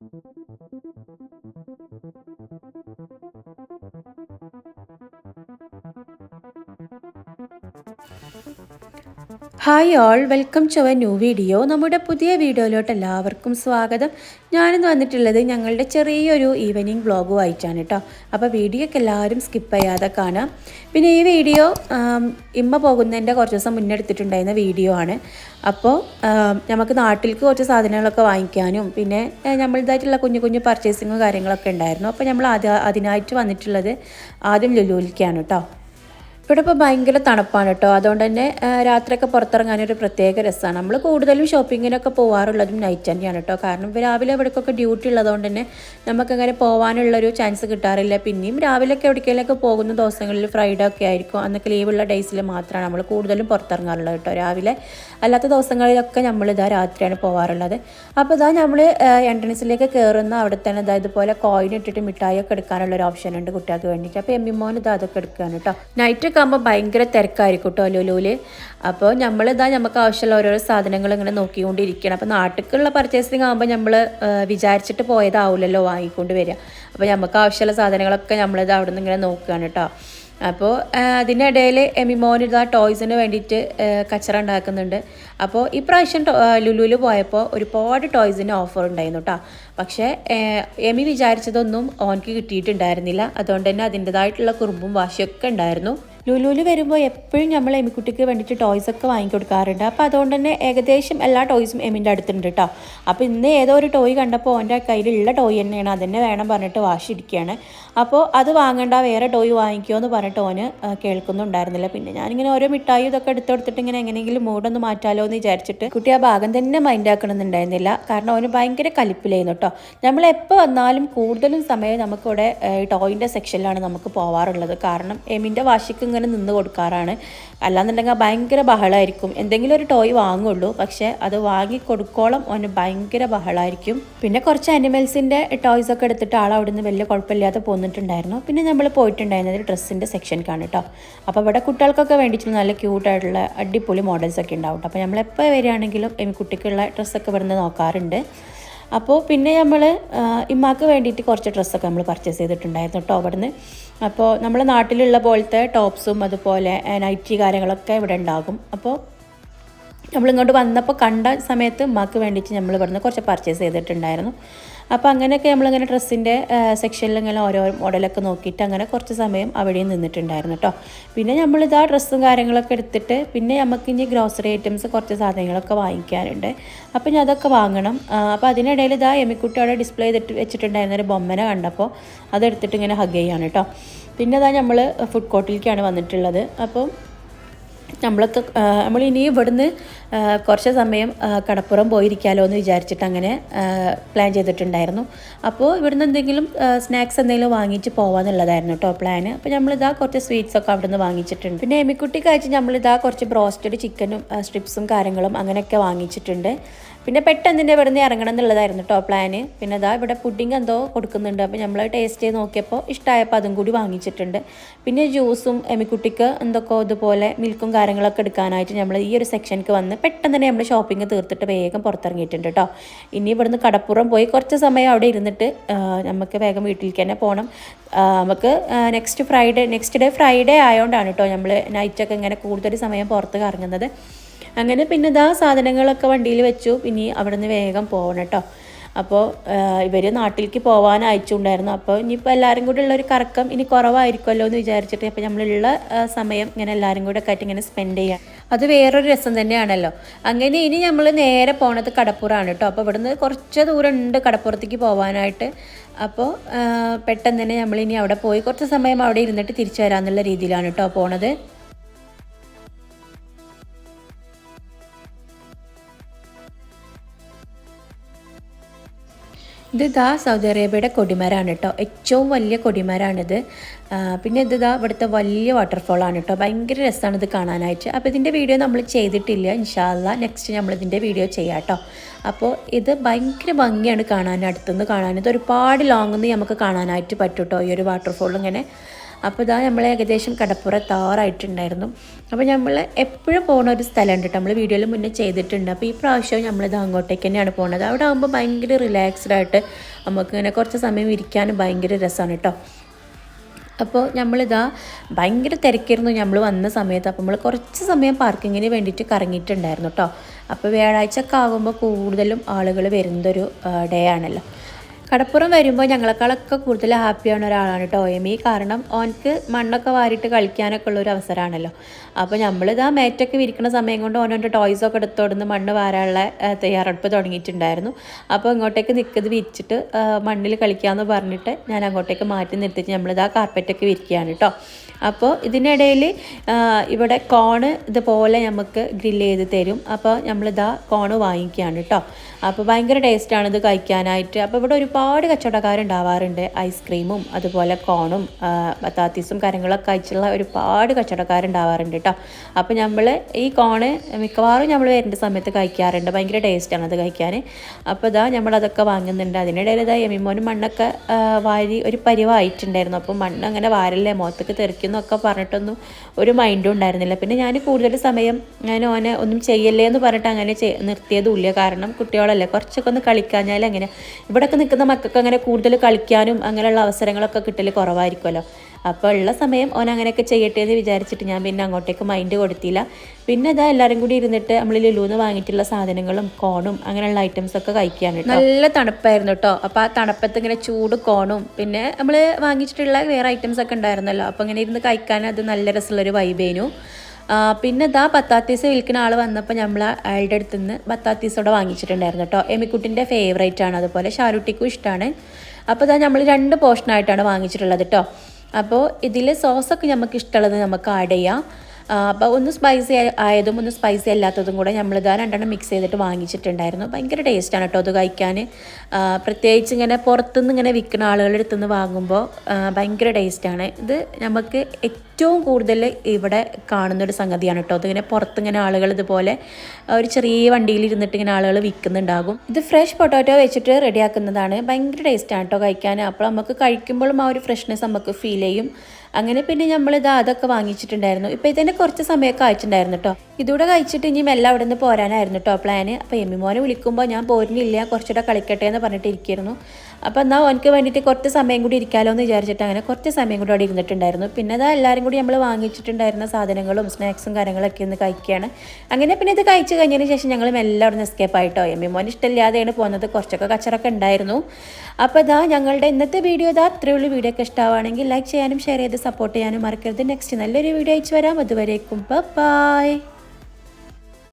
you hi all welcome to a new video നമ്മുടെ പുതിയ വീഡിയോയിലോട്ട് എല്ലാവർക്കും സ്വാഗതം. ഞാനിന്ന് വന്നിട്ടുള്ളത് ഞങ്ങളുടെ ചെറിയൊരു ഈവനിങ് വ്ളോഗ് വായിച്ചാണ് കേട്ടോ. അപ്പോൾ വീഡിയോയൊക്കെ എല്ലാവരും സ്കിപ്പ് ചെയ്യാതെ കാണാം. പിന്നെ ഈ വീഡിയോ ഇമ്മ പോകുന്നതിന്റെ കുറച്ച് ദിവസം മുന്നേ എടുത്തിട്ടുണ്ടായിരുന്ന വീഡിയോ ആണ്. അപ്പോൾ നമുക്ക് നാട്ടിലേക്ക് കുറച്ച് സാധനങ്ങളൊക്കെ വാങ്ങിക്കാനും പിന്നെ നമ്മളിതായിട്ടുള്ള കുഞ്ഞു കുഞ്ഞു പർച്ചേസിങ്ങും കാര്യങ്ങളൊക്കെ ഉണ്ടായിരുന്നു. അപ്പോൾ നമ്മൾ അത് അതിനായിട്ട് വന്നിട്ടുള്ളത് ആദ്യം ലുലുവിലേക്കാണ് കേട്ടോ. ഇവിടെ ഇപ്പോൾ ഭയങ്കര തണുപ്പാണ് കേട്ടോ. അതുകൊണ്ട് തന്നെ രാത്രിയൊക്കെ പുറത്തിറങ്ങാനൊരു പ്രത്യേക രസമാണ് നമ്മൾ കൂടുതലും ഷോപ്പിങ്ങിനൊക്കെ പോകാറുള്ളതും നൈറ്റ് തന്നെയാണ് കേട്ടോ. കാരണം രാവിലെ എവിടേക്കൊക്കെ ഡ്യൂട്ടി ഉള്ളതുകൊണ്ട് തന്നെ നമുക്കങ്ങനെ പോകാനുള്ളൊരു ചാൻസ് കിട്ടാറില്ല. പിന്നെയും രാവിലെയൊക്കെ എവിടേക്കെങ്കിലൊക്കെ പോകുന്ന ദിവസങ്ങളിൽ ഫ്രൈഡേ ഒക്കെ ആയിരിക്കും. അന്നൊക്കെ ലീവുള്ള ഡേയ്സിൽ മാത്രമാണ് നമ്മൾ കൂടുതലും പുറത്തിറങ്ങാറുള്ളത് കേട്ടോ. രാവിലെ അല്ലാത്ത ദിവസങ്ങളിലൊക്കെ നമ്മൾ ഇതാ രാത്രിയാണ് പോകാറുള്ളത് അപ്പോൾ ഇതാ നമ്മൾ എൻട്രൻസിലേക്ക് കയറുന്ന അവിടെ തന്നെ ഇതാ ഇതുപോലെ കോയിൻ ഇട്ടിട്ട് മിഠായി ഒക്കെ എടുക്കാനുള്ള ഒരു ഓപ്ഷൻ ഉണ്ട് കുട്ടികൾക്ക് വേണ്ടിയിട്ട്. അപ്പോൾ എമ്മി മോൻ ഇതാ അതൊക്കെ എടുക്കുകയാണ് കേട്ടോ. നൈറ്റ് ഒക്കെ ആകുമ്പോൾ ഭയങ്കര തിരക്കായിരിക്കും കേട്ടോ ലുലുവിൽ അപ്പോൾ നമ്മളിതാ നമുക്ക് ആവശ്യമുള്ള ഓരോരോ സാധനങ്ങൾ ഇങ്ങനെ നോക്കിക്കൊണ്ടിരിക്കണം. അപ്പോൾ നാട്ടിലുള്ള പർച്ചേസിങ് ആകുമ്പോൾ നമ്മൾ വിചാരിച്ചിട്ട് പോയതാവില്ലല്ലോ വാങ്ങിക്കൊണ്ട് വരിക. അപ്പോൾ നമുക്ക് ആവശ്യമുള്ള സാധനങ്ങളൊക്കെ നമ്മളിത് അവിടെ നിന്ന് ഇങ്ങനെ നോക്കുകയാണ് കേട്ടോ അപ്പോൾ അതിനിടയിൽ എമിമോൻ ഇതാ ടോയ്സിന് വേണ്ടിയിട്ട് ആ, കച്ചറ ഉണ്ടാക്കുന്നുണ്ട്. അപ്പോൾ ഇപ്രാവശ്യം ലുലുവിൽ പോയപ്പോൾ ഒരുപാട് ടോയ്സിന് ഓഫർ ഉണ്ടായിരുന്നു കേട്ടോ പക്ഷേ ആ, എമി വിചാരിച്ചതൊന്നും ഓൻക്ക് കിട്ടിയിട്ടുണ്ടായിരുന്നില്ല. അതുകൊണ്ട് തന്നെ അതിന്റെതായിട്ടുള്ള കുറുമ്പും വാശിയൊക്കെ ഉണ്ടായിരുന്നു. ലുലുവിൽ വരുമ്പോൾ എപ്പോഴും നമ്മൾ എമിക്കുട്ടിക്ക് വേണ്ടിയിട്ട് ടോയ്സ് ഒക്കെ വാങ്ങിക്കൊടുക്കാറുണ്ട് അപ്പോൾ അതുകൊണ്ട് തന്നെ ഏകദേശം എല്ലാ ടോയ്സും എമിന്റെ അടുത്തുണ്ട് കേട്ടോ അപ്പോൾ ഇന്ന് ഏതോ ഒരു ടോയ് കണ്ടപ്പോൾ ഓന്റെ കയ്യിലുള്ള ടോയ് തന്നെയാണ്. അതന്നെ വേണം പറഞ്ഞിട്ട് വാശിയിരിക്കുകയാണ് അപ്പോൾ അത് വാങ്ങണ്ട വേറെ ടോയ് വാങ്ങിക്കുമോ എന്ന് പറഞ്ഞിട്ട് ഓന് കേൾക്കുന്നുണ്ടായിരുന്നില്ല. പിന്നെ ഞാനിങ്ങനെ ഓരോ മിഠായി ഇതൊക്കെ എടുത്ത് കൊടുത്തിട്ട് ഇങ്ങനെ എങ്ങനെയെങ്കിലും മൂടൊന്ന് മാറ്റാലോ എന്ന് വിചാരിച്ചിട്ട് കുട്ടി ആ ഭാഗം തന്നെ മൈൻഡ് ആക്കണമെന്നുണ്ടായിരുന്നില്ല കാരണം അവന് ഭയങ്കര കലിപ്പിലായിരുന്നു കേട്ടോ നമ്മൾ എപ്പോൾ വന്നാലും കൂടുതലും സമയം നമുക്കിവിടെ ടോയിന്റെ സെക്ഷനിലാണ് നമുക്ക് പോവാറുള്ളത്. കാരണം എമിന്റെ വാശിക്ക് ഇങ്ങനെ നിന്ന് കൊടുക്കാറാണ്. അല്ലാന്നുണ്ടെങ്കിൽ ഭയങ്കര ബഹളമായിരിക്കും എന്തെങ്കിലും ഒരു ടോയ് വാങ്ങുള്ളൂ. പക്ഷേ അത് വാങ്ങി കൊടുക്കോളം അവന് ഭയങ്കര ബഹളമായിരിക്കും പിന്നെ കുറച്ച് അനിമൽസിന്റെ ടോയ്സ് ഒക്കെ എടുത്തിട്ട് ആൾ അവിടെ നിന്ന് വലിയ കുഴപ്പമില്ലാതെ പോന്നിട്ടുണ്ടായിരുന്നു. പിന്നെ നമ്മൾ പോയിട്ടുണ്ടായിരുന്നത് ഡ്രസ്സിന്റെ സെക്ഷനിക്കാണ് കേട്ടോ അപ്പോൾ ഇവിടെ കുട്ടികൾക്കൊക്കെ വേണ്ടിയിട്ട് നല്ല ക്യൂട്ടായിട്ടുള്ള അടിപൊളി മോഡൽസ് ഒക്കെ ഉണ്ടാവും അപ്പോൾ നമ്മൾ നമ്മളെപ്പോൾ വരികയാണെങ്കിലും കുട്ടിക്കുള്ള ഡ്രസ്സൊക്കെ ഇവിടുന്ന് നോക്കാറുണ്ട്. അപ്പോൾ പിന്നെ നമ്മൾ ഇമ്മാക്ക് വേണ്ടിയിട്ട് കുറച്ച് ഡ്രസ്സൊക്കെ നമ്മൾ പർച്ചേസ് ചെയ്തിട്ടുണ്ടായിരുന്നു കേട്ടോ അവിടുന്ന്. അപ്പോൾ നമ്മുടെ നാട്ടിലുള്ള പോലത്തെ ടോപ്സും അതുപോലെ നൈറ്റി കാര്യങ്ങളൊക്കെ ഇവിടെ ഉണ്ടാകും. അപ്പോൾ നമ്മളിങ്ങോട്ട് വന്നപ്പോൾ കണ്ട സമയത്ത് മാക്ക് വേണ്ടിയിട്ട് നമ്മൾ ഇവിടുന്ന് കുറച്ച് പർച്ചേസ് ചെയ്തിട്ടുണ്ടായിരുന്നു. അപ്പോൾ അങ്ങനെയൊക്കെ നമ്മളിങ്ങനെ ഡ്രസ്സിന്റെ സെക്ഷനിൽ ഇങ്ങനെ ഓരോ മോഡലൊക്കെ നോക്കിയിട്ട് അങ്ങനെ കുറച്ച് സമയം അവിടെയും നിന്നിട്ടുണ്ടായിരുന്നു കേട്ടോ. പിന്നെ നമ്മളിതാ ഡ്രസ്സും കാര്യങ്ങളൊക്കെ എടുത്തിട്ട് പിന്നെ നമുക്ക് ഇനി ഗ്രോസറി ഐറ്റംസ് കുറച്ച് സാധനങ്ങളൊക്കെ വാങ്ങിക്കാനുണ്ട്. അപ്പോൾ ഞാൻ അതൊക്കെ വാങ്ങണം. അപ്പോൾ അതിനിടയിൽ ഇതാ എമിക്കുട്ടി അവിടെ ഡിസ്പ്ലേ ചെയ്തിട്ട് വെച്ചിട്ടുണ്ടായിരുന്ന ഒരു ബൊമ്മനെ കണ്ടപ്പോൾ അതെടുത്തിട്ട് ഇങ്ങനെ ഹഗ് ചെയ്യാണ് കേട്ടോ. പിന്നെ അതാ നമ്മൾ ഫുഡ് കോർട്ടിലേക്കാണ് വന്നിട്ടുള്ളത്. അപ്പോൾ നമ്മളൊക്കെ നമ്മൾ ഇനി ഇവിടുന്ന് കുറച്ച് സമയം കടപ്പുറം പോയിരിക്കാമല്ലോ എന്ന് വിചാരിച്ചിട്ട് അങ്ങനെ പ്ലാൻ ചെയ്തിട്ടുണ്ടായിരുന്നു. അപ്പോൾ ഇവിടുന്ന് എന്തെങ്കിലും സ്നാക്സ് എന്തെങ്കിലും വാങ്ങിച്ച് പോകാമെന്നുള്ളതായിരുന്നു കേട്ടോ പ്ലാൻ അപ്പോൾ നമ്മളിതാ കുറച്ച് സ്വീറ്റ്സ് ഒക്കെ അവിടുന്ന് വാങ്ങിച്ചിട്ടുണ്ട്. പിന്നെ എമിക്കുട്ടി കഴിച്ച് നമ്മളിതാ കുറച്ച് ബ്രോസ്റ്റഡ് ചിക്കനും സ്ട്രിപ്സും കാര്യങ്ങളും അങ്ങനെയൊക്കെ വാങ്ങിച്ചിട്ടുണ്ട്. പിന്നെ പെട്ടെന്ന് തന്നെ ഇവിടുന്ന് ഇറങ്ങണം എന്നുള്ളതായിരുന്നു കേട്ടോ പ്ലാന് പിന്നെ അതാ ഇവിടെ പുഡിങ് എന്തോ കൊടുക്കുന്നുണ്ട്. അപ്പോൾ നമ്മൾ ടേസ്റ്റ് ചെയ്ത് നോക്കിയപ്പോൾ ഇഷ്ടമായപ്പോൾ അതും കൂടി വാങ്ങിച്ചിട്ടുണ്ട്. പിന്നെ ജ്യൂസും എമിക്കുട്ടിക്ക് എന്തൊക്കെ ഇതുപോലെ മിൽക്കും കാര്യങ്ങളൊക്കെ എടുക്കാനായിട്ട് നമ്മൾ ഈ ഒരു സെക്ഷനിക്ക് വന്ന് പെട്ടെന്ന് തന്നെ നമ്മൾ ഷോപ്പിംഗ് തീർത്തിട്ട് വേഗം പുറത്തിറങ്ങിയിട്ടുണ്ട് കേട്ടോ ഇനി ഇവിടുന്ന് കടപ്പുറം പോയി കുറച്ച് സമയം അവിടെ ഇരുന്നിട്ട് നമുക്ക് വേഗം വീട്ടിലേക്ക് തന്നെ പോകണം നമുക്ക് next Friday next day Friday ആയതുകൊണ്ടാണ് കേട്ടോ നമ്മൾ നൈറ്റൊക്കെ ഇങ്ങനെ കൂടുതൽ സമയം പുറത്ത് കറങ്ങുന്നത്. അങ്ങനെ പിന്നെ ഇതാ സാധനങ്ങളൊക്കെ വണ്ടിയിൽ വെച്ചു. പിന്നെ അവിടെ നിന്ന് വേഗം പോകണം കേട്ടോ. അപ്പോൾ ഇവർ നാട്ടിലേക്ക് പോകാൻ അയച്ചുണ്ടായിരുന്നു. അപ്പോൾ ഇനിയിപ്പോൾ എല്ലാവരും കൂടെ ഉള്ള ഒരു കറക്കം ഇനി കുറവായിരിക്കുമല്ലോ എന്ന് വിചാരിച്ചിട്ട് അപ്പോൾ നമ്മളുള്ള സമയം ഇങ്ങനെ എല്ലാവരും കൂടെ ഒക്കെ ആയിട്ട് ഇങ്ങനെ സ്പെൻഡ് ചെയ്യാം. അത് വേറൊരു രസം തന്നെയാണല്ലോ. അങ്ങനെ ഇനി നമ്മൾ നേരെ പോണത് കടപ്പുറമാണ് കേട്ടോ. അപ്പോൾ ഇവിടുന്ന് കുറച്ച് ദൂരം ഉണ്ട് കടപ്പുറത്തേക്ക് പോകാനായിട്ട് അപ്പോൾ പെട്ടെന്ന് തന്നെ ഇനി അവിടെ പോയി കുറച്ച് സമയം അവിടെ ഇരുന്നിട്ട് തിരിച്ചു വരാമെന്നുള്ള രീതിയിലാണ് കേട്ടോ പോണത്. ഇത് ഇതാ സൗദി അറേബ്യയുടെ കൊടിമരാണ് കേട്ടോ. ഏറ്റവും വലിയ കൊടിമരാണിത്. പിന്നെ ഇത് ഇതാ ഇവിടുത്തെ വലിയ വാട്ടർഫോളാണ് കേട്ടോ. ഭയങ്കര രസമാണ് ഇത് കാണാനായിട്ട്. അപ്പോൾ ഇതിന്റെ വീഡിയോ നമ്മൾ ചെയ്തിട്ടില്ല. ഇൻഷാല്ല നെക്സ്റ്റ് നമ്മൾ ഇതിന്റെ വീഡിയോ ചെയ്യാം കേട്ടോ. അപ്പോൾ ഇത് ഭയങ്കര ഭംഗിയാണ് കാണാൻ അടുത്തുനിന്ന് കാണാൻ. ഇത് ഒരുപാട് ലോങ്ങിൽ നിന്ന് നമുക്ക് കാണാനായിട്ട് പറ്റും കേട്ടോ ഈ ഒരു വാട്ടർഫോൾ ഇങ്ങനെ. അപ്പോൾ ഇതാ നമ്മൾ ഏകദേശം കടപ്പുറ താറായിട്ടുണ്ടായിരുന്നു. അപ്പോൾ നമ്മൾ എപ്പോഴും പോകുന്ന ഒരു സ്ഥലമുണ്ട് കേട്ടോ നമ്മൾ വീഡിയോയിൽ മുന്നേ ചെയ്തിട്ടുണ്ട്. അപ്പോൾ ഈ പ്രാവശ്യം നമ്മളിത് അങ്ങോട്ടേക്ക് തന്നെയാണ് പോകുന്നത് അവിടെ ആകുമ്പോൾ ഭയങ്കര റിലാക്സ്ഡ് ആയിട്ട് നമുക്ക് ഇങ്ങനെ കുറച്ച് സമയം ഇരിക്കാനും ഭയങ്കര രസമാണ് കേട്ടോ അപ്പോൾ നമ്മളിതാ ഭയങ്കര തിരക്കായിരുന്നു നമ്മൾ വന്ന സമയത്ത്. അപ്പോൾ നമ്മൾ കുറച്ച് സമയം പാർക്കിങ്ങിന് വേണ്ടിയിട്ട് കറങ്ങിയിട്ടുണ്ടായിരുന്നു കേട്ടോ അപ്പോൾ വ്യാഴാഴ്ച ഒക്കെ ആകുമ്പോൾ കൂടുതലും ആളുകൾ വരുന്നൊരു ഡേ ആണല്ലോ. കടപ്പുറം വരുമ്പോൾ ഞങ്ങളെക്കാളൊക്കെ കൂടുതൽ ഹാപ്പിയാണ് ഒരാളാണ് കേട്ടോ എമി കാരണം ഓനക്ക് മണ്ണൊക്കെ വാരിയിട്ട് കളിക്കാനൊക്കെ ഉള്ള ഒരു അവസരമാണല്ലോ അപ്പോൾ നമ്മളിതാ മേറ്റൊക്കെ വിരിക്കുന്ന സമയം കൊണ്ട് ഓനോന്റെ ടോയ്സൊക്കെ എടുത്തോടുന്ന് മണ്ണ് വാരാനുള്ള തയ്യാറെടുപ്പ് തുടങ്ങിയിട്ടുണ്ടായിരുന്നു. അപ്പോൾ ഇങ്ങോട്ടേക്ക് നിൽക്കുന്നത് വിരിച്ചിട്ട് മണ്ണിൽ കളിക്കാമെന്ന് പറഞ്ഞിട്ട് ഞാൻ അങ്ങോട്ടേക്ക് മാറ്റി നിർത്തിയിട്ട് നമ്മളിതാ കാർപ്പറ്റൊക്കെ വിരിക്കുകയാണ് കേട്ടോ അപ്പോൾ ഇതിനിടയിൽ ഇവിടെ കോണ് ഇതുപോലെ നമുക്ക് ഗ്രില്ല് ചെയ്ത് തരും. അപ്പോൾ നമ്മളിതാ കോണ് വാങ്ങിക്കുകയാണ് കേട്ടോ അപ്പോൾ ഭയങ്കര ടേസ്റ്റാണ് ഇത് കഴിക്കാനായിട്ട്. അപ്പോൾ ഇവിടെ ഒരുപാട് കച്ചവടക്കാരുണ്ടാവാറുണ്ട് ഐസ്ക്രീമും അതുപോലെ കോണും ബത്താത്തീസും കാര്യങ്ങളൊക്കെ അയച്ചുള്ള ഒരുപാട് കച്ചവടക്കാരുണ്ടാവാറുണ്ട് കേട്ടോ അപ്പോൾ നമ്മൾ ഈ കോണ് മിക്കവാറും നമ്മൾ വരുന്ന സമയത്ത് കഴിക്കാറുണ്ട്. ഭയങ്കര ടേസ്റ്റാണ് അത് കഴിക്കാൻ അപ്പോൾ ഇതാ നമ്മളതൊക്കെ വാങ്ങുന്നുണ്ട്. അതിനിടയിൽ ഇതാ എമിമോനും മണ്ണൊക്കെ വാരി ഒരു പരിവായിട്ടുണ്ടായിരുന്നു. അപ്പോൾ മണ്ണ് അങ്ങനെ വാരല്ലേ മുഖത്തേക്ക് തെറിക്കുന്നൊക്കെ പറഞ്ഞിട്ടൊന്നും ഒരു മൈൻഡും ഉണ്ടായിരുന്നില്ല. പിന്നെ ഞാൻ കൂടുതൽ സമയം ഞാൻ ഓനെ ഒന്നും ചെയ്യല്ലേ എന്ന് പറഞ്ഞിട്ട് അങ്ങനെ നിർത്തിയതുമില്ല കാരണം കുട്ടികളല്ലേ കുറച്ചൊക്കെ ഒന്ന് കളിക്കാഞ്ഞാൽ അങ്ങനെ ഇവിടെയൊക്കെ നിൽക്കുന്ന മക്കൾക്ക് അങ്ങനെ കൂടുതൽ കളിക്കാനും അങ്ങനെയുള്ള അവസരങ്ങളൊക്കെ കിട്ടൽ കുറവായിരിക്കുമല്ലോ. അപ്പോൾ ഉള്ള സമയം ഓൻ അങ്ങനെയൊക്കെ ചെയ്യട്ടെ എന്ന് വിചാരിച്ചിട്ട് ഞാൻ പിന്നെ അങ്ങോട്ടേക്ക് മൈൻഡ് കൊടുത്തില്ല. പിന്നെ ഇതാ എല്ലാവരും കൂടി ഇരുന്നിട്ട് നമ്മൾ ലുലുന്ന് വാങ്ങിയിട്ടുള്ള സാധനങ്ങളും കോണും അങ്ങനെയുള്ള ഐറ്റംസ് ഒക്കെ കഴിക്കുകയാണ് നല്ല തണുപ്പായിരുന്നു കേട്ടോ അപ്പോൾ ആ തണുപ്പത്ത് ഇങ്ങനെ ചൂട് കോണും പിന്നെ നമ്മൾ വാങ്ങിച്ചിട്ടുള്ള വേറെ ഐറ്റംസ് ഒക്കെ ഉണ്ടായിരുന്നല്ലോ. അപ്പോൾ ഇങ്ങനെ ഇരുന്ന് കഴിക്കാൻ അത് നല്ല രസമുള്ളൊരു വൈബേനു പിന്നെ ഇതാ ബത്താത്തീസ് വിൽക്കുന്ന ആൾ വന്നപ്പോൾ നമ്മൾ അയാളുടെ അടുത്ത് നിന്ന് ബത്താത്തീസോടെ വാങ്ങിച്ചിട്ടുണ്ടായിരുന്നു കേട്ടോ. എമിക്കുട്ടിന്റെ ഫേവറേറ്റ് ആണ് അതുപോലെ. ഷാരുട്ടിക്കും ഇഷ്ടമാണ് അപ്പോൾ ഇതാ നമ്മൾ രണ്ട് പോർഷനായിട്ടാണ് വാങ്ങിച്ചിട്ടുള്ളത് കേട്ടോ. അപ്പോൾ ഇതിൽ സോസൊക്കെ നമുക്ക് ഇഷ്ടമുള്ളത് നമുക്ക് ആഡ് ചെയ്യാം. അപ്പോൾ ഒന്ന് സ്പൈസി ആയതും ഒന്ന് സ്പൈസി അല്ലാത്തതും കൂടെ നമ്മളിതാ രണ്ടെണ്ണം മിക്സ് ചെയ്തിട്ട് വാങ്ങിച്ചിട്ടുണ്ടായിരുന്നു. ഭയങ്കര ടേസ്റ്റാണ് കേട്ടോ അത് കഴിക്കാൻ പ്രത്യേകിച്ച് ഇങ്ങനെ പുറത്തുനിന്ന് ഇങ്ങനെ വിൽക്കുന്ന ആളുകളുടെ അടുത്ത് നിന്ന് വാങ്ങുമ്പോൾ ഭയങ്കര ടേസ്റ്റാണ് ഇത് നമുക്ക് ഏറ്റവും കൂടുതൽ ഇവിടെ കാണുന്നൊരു സംഗതിയാണ് കേട്ടോ അതിങ്ങനെ പുറത്തിങ്ങനെ ആളുകൾ ഇതുപോലെ ഒരു ചെറിയ വണ്ടിയിൽ ഇരുന്നിട്ട് ഇങ്ങനെ ആളുകൾ വിൽക്കുന്നുണ്ടാകും. ഇത് ഫ്രഷ് പൊട്ടാറ്റോ വെച്ചിട്ട് റെഡിയാക്കുന്നതാണ് ഭയങ്കര ടേസ്റ്റാണ് കേട്ടോ കഴിക്കാൻ. അപ്പോൾ നമുക്ക് കഴിക്കുമ്പോഴും ആ ഒരു ഫ്രഷ്നെസ് നമുക്ക് ഫീൽ ചെയ്യും. അങ്ങനെ പിന്നെ നമ്മളിത് അതൊക്കെ വാങ്ങിച്ചിട്ടുണ്ടായിരുന്നു. ഇപ്പോൾ ഇതിനെ കുറച്ച് സമയമൊക്കെ കഴിച്ചിട്ടുണ്ടായിരുന്നു കേട്ടോ ഇതൂടെ കഴിച്ചിട്ട് ഇനി മെല്ലെ അവിടെ നിന്ന് പോരാനായിരുന്നു കേട്ടോ പ്ലാന് അപ്പോൾ എമ്മി മോനെ വിളിക്കുമ്പോൾ ഞാൻ പോരുന്നില്ല കുറച്ചുകൂടെ കളിക്കട്ടെ എന്ന് പറഞ്ഞിട്ട് ഇരിക്കുന്നു അപ്പോൾ എന്നാൽ എനിക്ക് വേണ്ടിയിട്ട് കുറച്ച് സമയം കൂടി ഇരിക്കാമല്ലോ എന്ന് വിചാരിച്ചിട്ട് അങ്ങനെ കുറച്ച് സമയം കൂടി അവിടെ ഇരുന്നിട്ടുണ്ടായിരുന്നു. പിന്നെ അതാ എല്ലാവരും കൂടി നമ്മൾ വാങ്ങിച്ചിട്ടുണ്ടായിരുന്ന സാധനങ്ങളും സ്നാക്സും കാര്യങ്ങളൊക്കെ ഒന്ന് കഴിക്കുകയാണ് അങ്ങനെ പിന്നെ ഇത് കഴിച്ചു കഴിഞ്ഞതിന് ശേഷം ഞങ്ങൾ മെല്ലെ അവിടെ നിന്ന് എസ്കേപ്പ് ആയിട്ടോ. എം മോൻ ഇഷ്ടമില്ലാതെയാണ് പോകുന്നത്. കുറച്ചൊക്കെ കച്ചറൊക്കെ ഉണ്ടായിരുന്നു. അപ്പോൾ ഇതാ ഞങ്ങളുടെ ഇന്നത്തെ വീഡിയോ ഇതാ അത്രയുള്ള വീഡിയോ ഒക്കെ ഇഷ്ടമാണെങ്കിൽ ലൈക്ക് ചെയ്യാനും ഷെയർ ചെയ്ത് സപ്പോർട്ട് ചെയ്യാനും മറക്കരുത്. നെക്സ്റ്റ് നല്ലൊരു വീഡിയോ അയച്ചു വരാം. അതുവരേക്കും. ബൈ